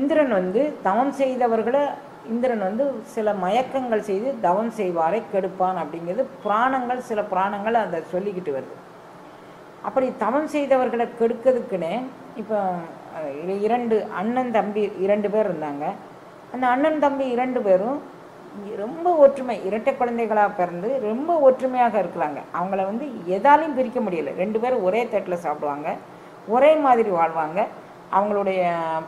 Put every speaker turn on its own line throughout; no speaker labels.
இந்திரன் வந்து தவம் செய்தவர்களை இந்திரன் வந்து சில மயக்கங்கள் செய்து தவம் செய்வாரை கெடுப்பான் அப்படிங்கிறது புராணங்கள் சில புராணங்கள் அதை சொல்லிக்கிட்டு வருது. அப்படி தவம் செய்தவர்களை கெடுக்கிறதுக்குன்னே இப்போ இரண்டு அண்ணன் தம்பி இரண்டு பேர் இருந்தாங்க. அந்த அண்ணன் தம்பி இரண்டு பேரும் ரொம்ப ஒற்றுமை இரட்டை குழந்தைகளாக பிறந்து ரொம்ப ஒற்றுமையாக இருக்கிறாங்க. அவங்கள வந்து எதாலையும் பிரிக்க முடியல. ரெண்டு பேரும் ஒரே தட்டில் சாப்பிடுவாங்க ஒரே மாதிரி வாழ்வாங்க. அவங்களுடைய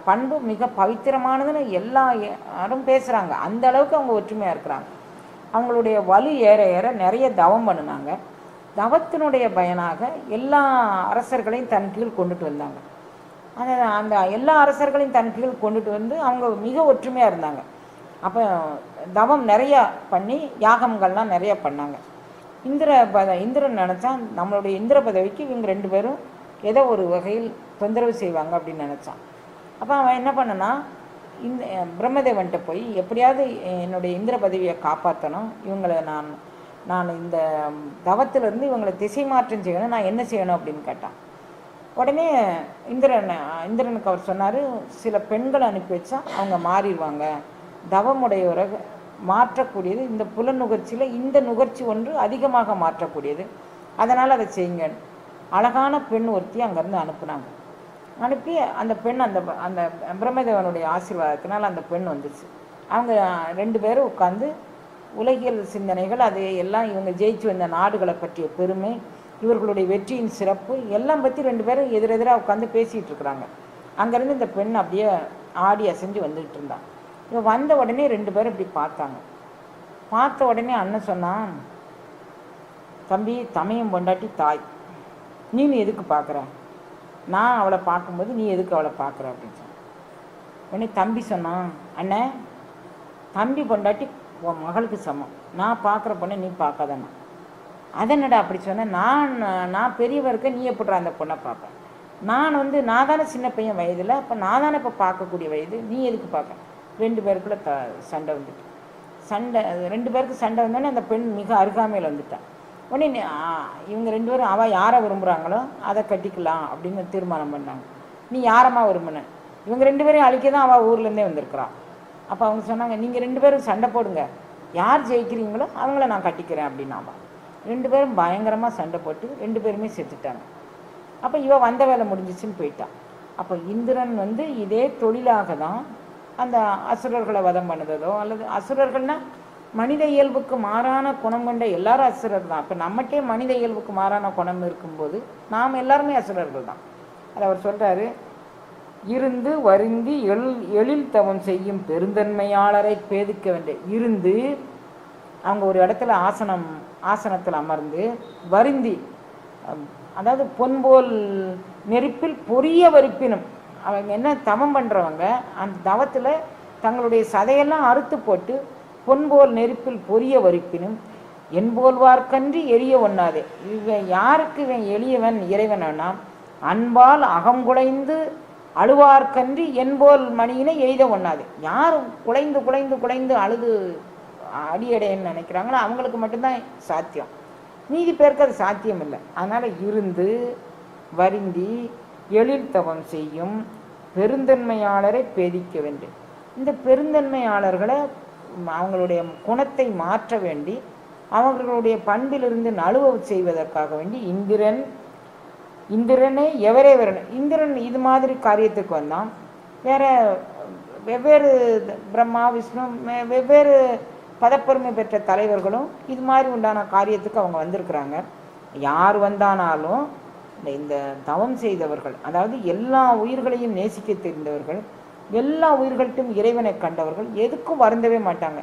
பண்பு மிக பவித்திரமானதுன்னு எல்லா யாரும் பேசுகிறாங்க அந்த அளவுக்கு அவங்க ஒற்றுமையாக இருக்கிறாங்க. அவங்களுடைய வலு ஏற ஏற நிறைய தவம் பண்ணினாங்க. தவத்தினுடைய பயனாக எல்லா அரசர்களையும் தன் கீழ் கொண்டுட்டு வந்தாங்க. அந்த அந்த எல்லா அரசர்களையும் தன் கீழ் கொண்டுட்டு வந்து அவங்க மிக ஒற்றுமையாக இருந்தாங்க. அப்போ தவம் நிறையா பண்ணி யாகங்கள்லாம் நிறைய பண்ணாங்க. இந்திர பத இந்திரன் நினச்சா நம்மளுடைய இந்திர பதவிக்கு இவங்க ரெண்டு பேரும் ஏதோ ஒரு வகையில் தொந்தரவு செய்வாங்க அப்படின்னு நினச்சான். அப்போ அவன் என்ன பண்ணனா இந்த பிரம்மதேவன்கிட்ட போய் எப்படியாவது என்னுடைய இந்திர பதவியை காப்பாற்றணும் இவங்களை நான் நான் இந்த தவத்திலிருந்து இவங்களை திசை மாற்றம் செய்யணும். நான் என்ன செய்யணும் அப்படின்னு கேட்டான். உடனே இந்திரன் இந்திரனுக்கு அவர் சொன்னார் சில பெண்களை அனுப்பி வச்சா அவங்க மாறிடுவாங்க. தவமுடையவரை மாற்றக்கூடியது இந்த புல நுகர்ச்சியில் இந்த நுகர்ச்சி ஒன்று அதிகமாக மாற்றக்கூடியது. அதனால் அதை செய்யுங்க அழகான பெண் ஒருத்தி அங்கேருந்து அனுப்புனாங்க. அனுப்பி அந்த பெண் அந்த அந்த பிரம்மதேவனுடைய ஆசீர்வாதத்தினால் அந்த பெண் வந்துச்சு. அவங்க ரெண்டு பேரும் உட்காந்து உலகியல் சிந்தனைகள் அது எல்லாம் இவங்க ஜெயிச்சு வந்த நாடுகளை பற்றிய பெருமை இவர்களுடைய வெற்றியின் சிறப்பு எல்லாம் பற்றி ரெண்டு பேரும் எதிரெதிராக உட்காந்து பேசிகிட்டு இருக்கிறாங்க. அங்கேருந்து இந்த பெண் அப்படியே ஆடி அசைஞ்சு வந்துகிட்டு இருந்தான் இவன் வந்த உடனே ரெண்டு பேரும் இப்படி பார்த்தாங்க. பார்த்த உடனே அண்ணன் சொன்னான் தம்பி தமையும் பொண்டாட்டி தாய் நீ எதுக்கு பார்க்குற? நான் அவளை பார்க்கும்போது நீ எதுக்கு அவளை பார்க்குற? அப்படின்னு சொன்னான். உடனே தம்பி சொன்னான் அண்ணே தம்பி பொண்டாட்டி உன் மகளுக்கு சமம். நான் பார்க்குற பொண்ணை நீ பார்க்காதண்ணா அதனடா அப்படி சொன்னேன் நான் நான் பெரியவ இருக்க நீ எப்படிடா அந்த பொண்ணை பார்ப்பேன் நான் வந்து நான் தானே சின்ன பையன் வயதில் அப்போ நான் தானே இப்போ பார்க்கக்கூடிய வயது நீ எதுக்கு பார்க்க? ரெண்டு பேருக்குள்ள த சண்டை வந்துட்டு. சண்டை ரெண்டு பேருக்கு சண்டை வந்தோடனே அந்த பெண் மிக அருகாமையில் வந்துட்டான் உடனே நீ- ஆ, இவங்க ரெண்டு பேரும் அவள் யாரை விரும்புகிறாங்களோ அதை கட்டிக்கலாம் அப்படின்னு தீர்மானம் பண்ணாங்க. நீ யாரம்மா விரும்பின? இவங்க ரெண்டு பேரையும் அழிக்க தான் அவள் ஊர்லேருந்தே வந்திருக்கிறான் அப்போ அவங்க சொன்னாங்க நீங்கள் ரெண்டு பேரும் சண்டை போடுங்க. யார் ஜெயிக்கிறீங்களோ அவங்கள நான் கட்டிக்கிறேன் அப்படின்னாமா ரெண்டு பேரும் பயங்கரமாக சண்டை போட்டு ரெண்டு பேருமே செத்துட்டாங்க. அப்போ இவ வந்த வேலை முடிஞ்சிச்சுன்னு போயிட்டான் அப்போ இந்திரன் வந்து இதே தொழிலாக தான் அந்த அசுரர்களை வதம் பண்ணுறதோ அல்லது அசுரர்கள்னா மனித இயல்புக்கு மாறான குணம் கொண்ட எல்லாரும் அசுரர் தான். இப்போ நம்மகிட்டே மனித இயல்புக்கு மாறான குணம் இருக்கும்போது நாம் எல்லாருமே அசுரர்கள் தான். அதை அவர் சொல்கிறாரு இருந்து வருந்தி எள் எழில் தவம் செய்யும் பெருந்தன்மையாளரை பேதிக்க வேண்டிய இருந்து அவங்க ஒரு இடத்துல ஆசனம் ஆசனத்தில் அமர்ந்து வருந்தி அதாவது பொன்போல் நெருப்பில் பொரிய வரிப்பினும் அவங்க என்ன தவம் பண்ணுறவங்க அந்த தவத்தில் தங்களுடைய சதையெல்லாம் அறுத்து போட்டு பொன்போல் நெருப்பில் பொரிய வரிப்பினும் என்போல்வார்க்கன்றி எரிய ஒண்ணாதே இவன் யாருக்கு இவன் எளியவன் இறைவனா அன்பால் அகங்குலைந்து அழுவார்க்கன்றி என்போல் மணியினை எய்த ஒண்ணாது யார் குலைந்து குலைந்து குலைந்து அழுது அடியடைன்னு நினைக்கிறாங்களோ அவங்களுக்கு மட்டும்தான் சாத்தியம். மீதி பேருக்கு அது சாத்தியம் இல்லை அதனால் இருந்து வருந்தி எழில் தவம் செய்யும் பெருந்தன்மையாளரை பேதிக்க வேண்டும். இந்த பெருந்தன்மையாளர்களை அவங்களுடைய குணத்தை மாற்ற வேண்டி அவர்களுடைய பண்பிலிருந்து நழுவ செய்வதற்காக வேண்டி இந்திரன் இந்திரனே எவரே வரணும் இந்திரன் இது மாதிரி காரியத்துக்கு வந்தான். வேற வெவ்வேறு பிரம்மா விஷ்ணு மே- வெவ்வேறு பதப்பெருமை பெற்ற தலைவர்களும் இது மாதிரி உண்டான காரியத்துக்கு அவங்க வந்திருக்கிறாங்க. யார் வந்தானாலும் இந்த தவம் செய்தவர்கள் அதாவது எல்லா உயிர்களையும் நேசிக்க தெரிந்தவர்கள் எல்லா உயிர்கள்ட்டும் இறைவனை கண்டவர்கள் எதுக்கும் வருந்தவே மாட்டாங்க.